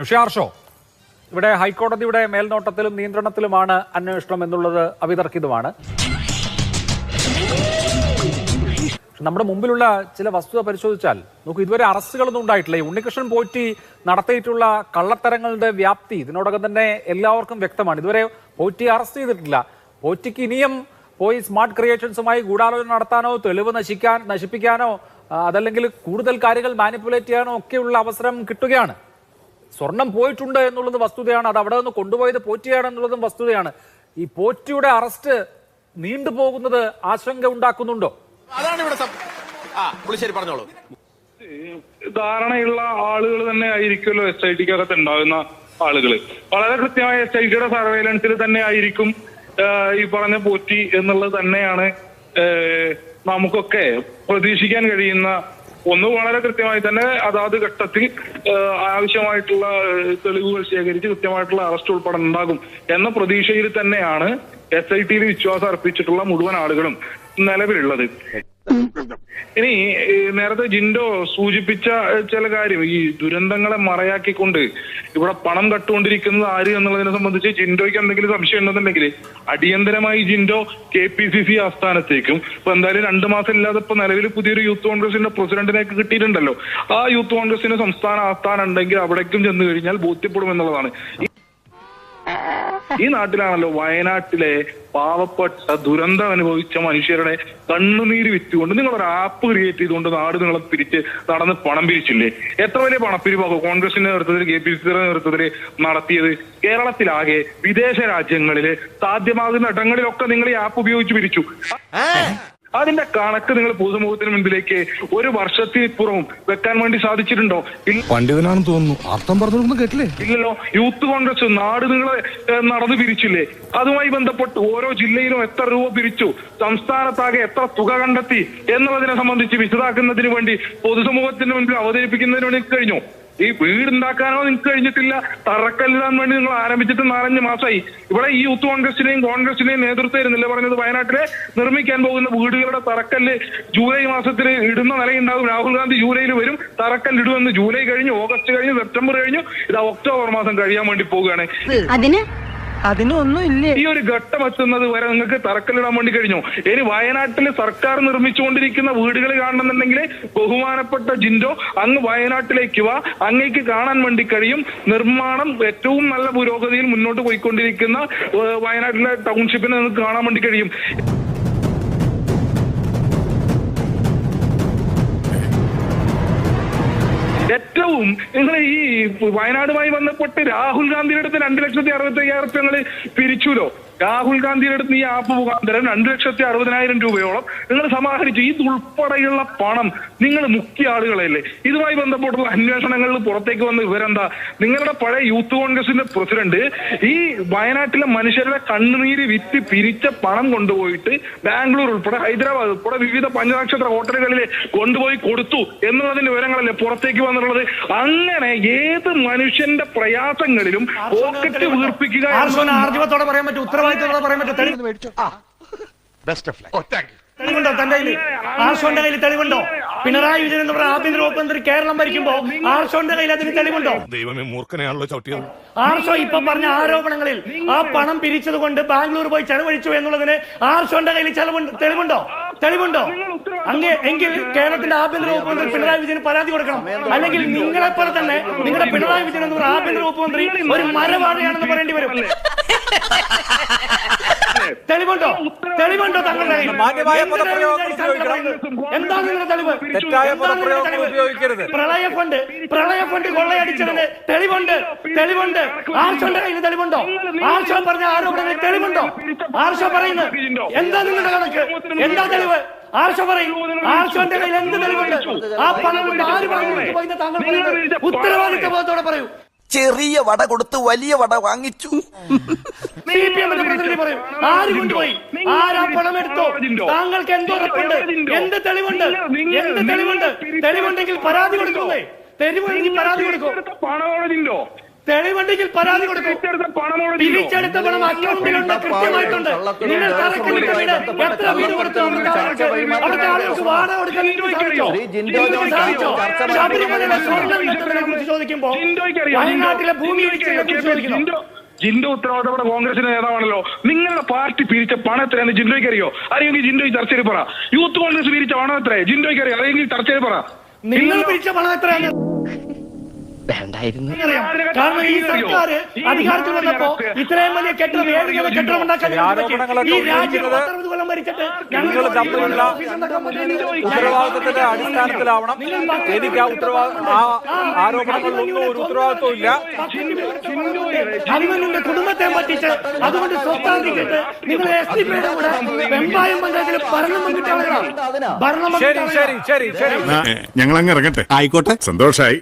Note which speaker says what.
Speaker 1: നുഷിയാർ show ഇവിടെ ഹൈക്കോടതിയുടെ മേൽനോട്ടത്തിലും നിയന്ത്രണത്തിലുമാണ് അന്വേഷണം എന്നുള്ളത് അവിതർക്കിതമാണ്. നമ്മുടെ മുമ്പിലുള്ള ചില വസ്തുത പരിശോധിച്ചാൽ നമുക്ക് ഇതുവരെ അറസ്റ്റുകളൊന്നും ഉണ്ടായിട്ടില്ല. ഈ ഉണ്ണികൃഷ്ണൻ പോറ്റി നടത്തിയിട്ടുള്ള കള്ളത്തരങ്ങളുടെ വ്യാപ്തി ഇതിനോടകം തന്നെ എല്ലാവർക്കും വ്യക്തമാണ്. ഇതുവരെ പോറ്റി അറസ്റ്റ് ചെയ്തിട്ടില്ല. പോറ്റിക്ക് ഇനിയും പോയി സ്മാർട്ട് ക്രിയേഷൻസുമായി ഗൂഢാലോചന നടത്താനോ തെളിവ് നശിക്കാൻ നശിപ്പിക്കാനോ അതല്ലെങ്കിൽ കൂടുതൽ കാര്യങ്ങൾ മാനിപ്പുലേറ്റ് ചെയ്യാനോ ഒക്കെയുള്ള അവസരം കിട്ടുകയാണ്. സ്വർണം പോയിട്ടുണ്ട് എന്നുള്ളത് വസ്തുതയാണ്. അത് അവിടെ നിന്ന് കൊണ്ടുപോയത് പോറ്റിയാണ് എന്നുള്ളതും വസ്തുതയാണ്. ഈ പോറ്റിയുടെ അറസ്റ്റ് നീണ്ടുപോകുന്നത് ആശങ്ക ഉണ്ടാക്കുന്നുണ്ടോ?
Speaker 2: അതാണ് ഇവിടെ പുളിശ്ശേരി പറഞ്ഞോളൂ.
Speaker 3: ധാരണയുള്ള ആളുകൾ തന്നെ ആയിരിക്കുമല്ലോ എസ് ഐ ടിക്കകത്ത് ഉണ്ടാകുന്ന ആളുകൾ വളരെ കൃത്യമായ എസ് ഐ ടിയുടെ സർവൈലൻസിൽ തന്നെ ആയിരിക്കും ഈ പറഞ്ഞ പോറ്റി എന്നുള്ളത് തന്നെയാണ് നമുക്കൊക്കെ പ്രതീക്ഷിക്കാൻ കഴിയുന്ന ഒന്ന് വളരെ കൃത്യമായി തന്നെ അതാത് ഘട്ടത്തിൽ ആവശ്യമായിട്ടുള്ള തെളിവുകൾ ശേഖരിച്ച് കൃത്യമായിട്ടുള്ള അറസ്റ്റ് ഉൾപ്പെടെ ഉണ്ടാകും എന്ന പ്രതീക്ഷയിൽ തന്നെയാണ് എസ് ഐ ടിയിൽ വിശ്വാസം അർപ്പിച്ചിട്ടുള്ള മുഴുവൻ ആളുകളും നിലവിലുള്ളത്. ഇനി നേരത്തെ ജിൻഡോ സൂചിപ്പിച്ച ചില കാര്യം. ഈ ദുരന്തങ്ങളെ മറയാക്കിക്കൊണ്ട് ഇവിടെ പണം കട്ടുകൊണ്ടിരിക്കുന്നത് ആര് എന്നുള്ളതിനെ സംബന്ധിച്ച് ജിൻഡോയ്ക്ക് എന്തെങ്കിലും സംശയം ഉണ്ടെന്നുണ്ടെങ്കിൽ അടിയന്തരമായി ജിൻഡോ കെ പി സി സി ആസ്ഥാനത്തേക്കും. ഇപ്പൊ എന്തായാലും രണ്ട് മാസം ഇല്ലാതെ ഇപ്പൊ നിലവിൽ പുതിയൊരു യൂത്ത് കോൺഗ്രസിന്റെ പ്രസിഡന്റിനേക്ക് കിട്ടിയിട്ടുണ്ടല്ലോ. ആ യൂത്ത് കോൺഗ്രസിന്റെ സംസ്ഥാന ആസ്ഥാനം ഉണ്ടെങ്കിൽ അവിടേക്കും ചെന്ന് കഴിഞ്ഞാൽ ബോധ്യപ്പെടും എന്നുള്ളതാണ് ഈ- നാട്ടിലാണല്ലോ വയനാട്ടിലെ പാവപ്പെട്ട ദുരന്തം അനുഭവിച്ച മനുഷ്യരുടെ കണ്ണുനീര് വിറ്റുകൊണ്ട് നിങ്ങൾ ഒരു ആപ്പ് ക്രിയേറ്റ് ചെയ്തുകൊണ്ട് നാട് നിങ്ങളെ പിരിച്ച് നടന്ന് പണം പിരിച്ചില്ലേ? എത്ര വലിയ പണപ്പിരിവാക്കും കോൺഗ്രസിന്റെ നേതൃത്വത്തിൽ കെ പി സിയുടെ നേതൃത്വത്തിൽ നടത്തിയത്? കേരളത്തിലാകെ വിദേശ രാജ്യങ്ങളിൽ സാധ്യമാകുന്ന ഇടങ്ങളിലൊക്കെ നിങ്ങൾ ഈ ആപ്പ് ഉപയോഗിച്ച് പിരിച്ചു. അതിന്റെ കണക്ക് നിങ്ങൾ പൊതുസമൂഹത്തിന് മുൻപിലേക്ക് ഒരു വർഷത്തിപ്പുറവും വെക്കാൻ വേണ്ടി സാധിച്ചിട്ടുണ്ടോ?
Speaker 4: പണ്ഡിതനാണെന്ന് തോന്നുന്നു. അർത്ഥം പറഞ്ഞൊന്നും കേട്ടില്ലേ?
Speaker 3: ഇല്ലല്ലോ. യൂത്ത് കോൺഗ്രസ് നാട് നിങ്ങളെ നടന്നു പിരിച്ചില്ലേ? അതുമായി ബന്ധപ്പെട്ട് ഓരോ ജില്ലയിലും എത്ര രൂപ പിരിച്ചു? സംസ്ഥാനത്താകെ എത്ര തുക കണ്ടെത്തി? എന്നുള്ളതിനെ സംബന്ധിച്ച് വിശദാക്കുന്നതിന് വേണ്ടി പൊതുസമൂഹത്തിന് മുൻപിൽ അവതരിപ്പിക്കുന്നതിന് വേണ്ടി കഴിഞ്ഞു? ഈ വീടുണ്ടാക്കാനോ നിങ്ങൾക്ക് കഴിഞ്ഞിട്ടില്ല. തറക്കല്ലിടാൻ വേണ്ടി നിങ്ങൾ ആരംഭിച്ചിട്ട് നാലഞ്ച് മാസമായി. ഇവിടെ ഈ യൂത്ത് കോൺഗ്രസിനെയും കോൺഗ്രസിനെയും നേതൃത്വം ഇരുന്നില്ല പറഞ്ഞത് വയനാട്ടിലെ നിർമ്മിക്കാൻ പോകുന്ന വീടുകളുടെ തറക്കല്ല് ജൂലൈ മാസത്തിൽ ഇടുന്ന നിലയുണ്ടാകും. രാഹുൽ ഗാന്ധി ജൂലൈയിൽ വരും. തറക്കല്ലിടുമെന്ന് ജൂലൈ കഴിഞ്ഞു ഓഗസ്റ്റ് കഴിഞ്ഞു സെപ്റ്റംബർ കഴിഞ്ഞു ഇത് ഒക്ടോബർ മാസം കഴിയാൻ വേണ്ടി പോവുകയാണ്.
Speaker 5: അതിനൊന്നും
Speaker 3: ഈ ഒരു ഘട്ടം എത്തുന്നത് വരെ നിങ്ങൾക്ക് തറക്കല്ലിടാൻ വേണ്ടി കഴിഞ്ഞു. ഇനി വയനാട്ടിൽ സർക്കാർ നിർമ്മിച്ചുകൊണ്ടിരിക്കുന്ന വീടുകൾ കാണണമെന്നുണ്ടെങ്കിൽ ബഹുമാനപ്പെട്ട ജിൻഡോ അങ്ങ് വയനാട്ടിലേക്ക് വാ. അങ്ങേക്ക് കാണാൻ വേണ്ടി കഴിയും. നിർമ്മാണം ഏറ്റവും നല്ല പുരോഗതിയിൽ മുന്നോട്ട് പോയിക്കൊണ്ടിരിക്കുന്ന വയനാട്ടിലെ ടൗൺഷിപ്പിനെ നിങ്ങൾക്ക് കാണാൻ വേണ്ടി കഴിയും. ഏറ്റവും നിങ്ങൾ ഈ വയനാടുമായി ബന്ധപ്പെട്ട് രാഹുൽ ഗാന്ധിയുടെ അടുത്ത് രണ്ട് ലക്ഷത്തി അറുപത്തി അയ്യായിരം റുപ്യ നിങ്ങൾ രാഹുൽ ഗാന്ധിയുടെ അടുത്ത് ഈ ആപ്പ് മുഖാന്തരം രണ്ട് ലക്ഷത്തി അറുപതിനായിരം രൂപയോളം നിങ്ങൾ സമാഹരിച്ചു. ഇതുൾപ്പെടെയുള്ള പണം നിങ്ങൾ മുഖ്യ ആളുകളല്ലേ? ഇതുമായി ബന്ധപ്പെട്ടുള്ള അന്വേഷണങ്ങളിൽ പുറത്തേക്ക് വന്ന വിവരെന്താ നിങ്ങളുടെ പഴയ യൂത്ത് കോൺഗ്രസിന്റെ പ്രസിഡന്റ് ഈ വയനാട്ടിലെ മനുഷ്യരുടെ കണ്ണുനീര് വിറ്റ് പിരിച്ച പണം കൊണ്ടുപോയിട്ട് ബാംഗ്ലൂർ ഉൾപ്പെടെ ഹൈദരാബാദ് ഉൾപ്പെടെ വിവിധ പഞ്ചനക്ഷത്ര ഹോട്ടലുകളിൽ കൊണ്ടുപോയി കൊടുത്തു എന്നുള്ളതിന്റെ വിവരങ്ങളല്ലേ പുറത്തേക്ക് വന്നിട്ടുള്ളത്? അങ്ങനെ ഏത് മനുഷ്യന്റെ പ്രയാസങ്ങളിലും പോക്കറ്റ് വീർപ്പിക്കുക
Speaker 6: ആർജവത്തോടെ പറയാൻ പറ്റും. ഉത്തരവാദിത്തത്തോടെ പറയാൻ പറ്റും. തെളിവ് തെളിവുണ്ടോ? തന്റെ കയ്യിൽ ആർഷോന്റെ കയ്യിൽ തെളിവുണ്ടോ? പിണറായി വിജയൻ എന്ന് പറഞ്ഞ ആഭ്യന്തര വകുപ്പ് മന്ത്രി കേരളം ഭരിക്കുമ്പോ ആർഷോന്റെ കയ്യിൽ അതിന് തെളിവുണ്ടോ?
Speaker 4: ദൈവമേ മൂർഖനെയാണല്ലോ ചവിട്ടിയത്.
Speaker 6: ആർഷോ ഇപ്പൊ പറഞ്ഞ ആരോപണങ്ങളിൽ ആ പണം പിരിച്ചത് കൊണ്ട് ബാംഗ്ലൂർ പോയി ചെലവഴിച്ചു എന്നുള്ളതിന് ആർഷോന്റെ കയ്യിൽ ചെലവുണ്ട് തെളിവുണ്ടോ? തെളിവുണ്ടോ? അങ്ങ് എങ്കിൽ കേരളത്തിന്റെ ആഭ്യന്തര വകുപ്പ് മന്ത്രി പിണറായി വിജയൻ പരാതി കൊടുക്കണം. അല്ലെങ്കിൽ നിങ്ങളെ പോലെ തന്നെ നിങ്ങളുടെ പിണറായി വിജയൻ എന്ന് പറഞ്ഞ ആഭ്യന്തര വകുപ്പ് മന്ത്രി ഒരു മരവാഴയാണെന്ന് പറയേണ്ടി വരും. തെളിവുണ്ടോ? തെളിവുണ്ടോ തങ്ങളുടെ? എന്താണ് നിങ്ങളുടെ തെളിവ്?
Speaker 1: ഉപയോഗിക്കരുത്.
Speaker 6: പ്രളയ ഫണ്ട് പ്രളയ ഫണ്ട് കൊള്ളയടിച്ചതിന് തെളിവുണ്ട്. തെളിവുണ്ട്. ആർഷോന്റെ കയ്യിൽ തെളിവുണ്ടോ? ആർഷോ പറഞ്ഞ ആരോപണങ്ങളിൽ തെളിവുണ്ടോ? ആർഷോ പറയുന്നത്? എന്താ നിങ്ങളുടെ കണക്ക്? എന്താ തെളിവ്? ആർഷോ പറയും ആർഷോന്റെ കയ്യിൽ എന്ത് തെളിവുണ്ട്? ആ പണം കൊണ്ട് ആര് പറഞ്ഞു താങ്കൾ പറയുന്നത് ഉത്തരവാദിത്ത ബോധത്തോടെ പറയൂ.
Speaker 2: ചെറിയ വട കൊടുത്ത് വലിയ വട വാങ്ങിച്ചു.
Speaker 6: സി പ്രതിനിധി പറയും ആര് കൊണ്ടുപോയി? ആരാ പണം എടുത്തോ? താങ്കൾക്ക് എന്തോ ഉറപ്പുണ്ട്? എന്ത് തെളിവുണ്ട്? എന്ത് തെളിവുണ്ട്? തെളിവുണ്ടെങ്കിൽ പരാതി കൊടുക്കുന്നേ. തെരുവ് പരാതി കൊടുക്കും.
Speaker 3: പണമാണോ
Speaker 6: തെളിവുണ്ടെങ്കിൽ പരാതി കൊടുക്കും.
Speaker 3: പിരിച്ചെടുത്ത പണം
Speaker 6: അക്കൗണ്ടിലുണ്ട് കൃത്യമായിട്ടുണ്ട്. നിങ്ങൾ തറക്കല്ലിട്ട വീട് എത്ര വീട് കൊടുത്തു അവിടുത്തെ ആളുകൾക്ക് വാടക കൊടുക്കാൻ നിങ്ങൾക്ക് സാധിച്ചോ? നിങ്ങൾക്ക് സാധിച്ചോ? ശബരിമലയിലെ സ്വർണം കിട്ടുന്നതിനെ കുറിച്ച് ചോദിക്കുമ്പോ വയനാട്ടിലെ ഭൂമി ഒഴിച്ചതിനെ കുറിച്ച് ചോദിക്കുന്നു
Speaker 3: ജിൻഡോ ജിൻഡോ ഉത്തരവാദിത്തപ്പെട്ട കോൺഗ്രസിന്റെ നേതാവാണല്ലോ. നിങ്ങളുടെ പാർട്ടി പിരിച്ച പണം എത്രയാണ് ജിൻഡോയ്ക്ക് അറിയോ? അറിയെങ്കിൽ ജിൻഡോയ്ക്ക് ചർച്ചയിൽ പറ. യൂത്ത് കോൺഗ്രസ് പിരിച്ച പണം എത്രയാണ് ജിൻഡോയ്ക്ക് അറിയാം? അറിയെങ്കിൽ ചർച്ചയിൽ പറ.
Speaker 6: നിങ്ങൾ പിരിച്ച പണം എത്രയാണ്?
Speaker 5: വേണ്ടായിരുന്നു.
Speaker 6: അറിയാം. കാരണം ഈ സർക്കാർ അധികാരത്തിൽ വന്നപ്പോ ഇത്രയും വലിയ കെട്ടിടം ഏഴ് കിലോ കെട്ടിടം ഉണ്ടാക്കാൻ
Speaker 1: ഈ
Speaker 6: രാജ്യം കൊല്ലം ഭരിച്ചിട്ട്
Speaker 1: തമ്മിലുള്ള ഉത്തരവാദിത്തത്തിന്റെ അടിസ്ഥാനത്തിലാവണം. എനിക്ക് ആ ഉത്തരവാദിത്വം ആ ആരോപണങ്ങളിലൊന്നും ഒരു ഉത്തരവാദിത്വം ഇല്ല.
Speaker 6: കുടുംബത്തെ പറ്റിച്ച് അതുകൊണ്ട് സ്വത്താന്തിക്കിട്ട് നിങ്ങൾ എസ് ഡി പിയുടെ കൂടെ വെമ്പായം പഞ്ചായത്തിലെ ഭരണം വന്നിട്ട് ഭരണം
Speaker 1: ശരി ശരി ശരി ശരി.
Speaker 4: ഞങ്ങൾ അങ്ങ് ഇറങ്ങട്ടെ. ആയിക്കോട്ടെ. സന്തോഷായി.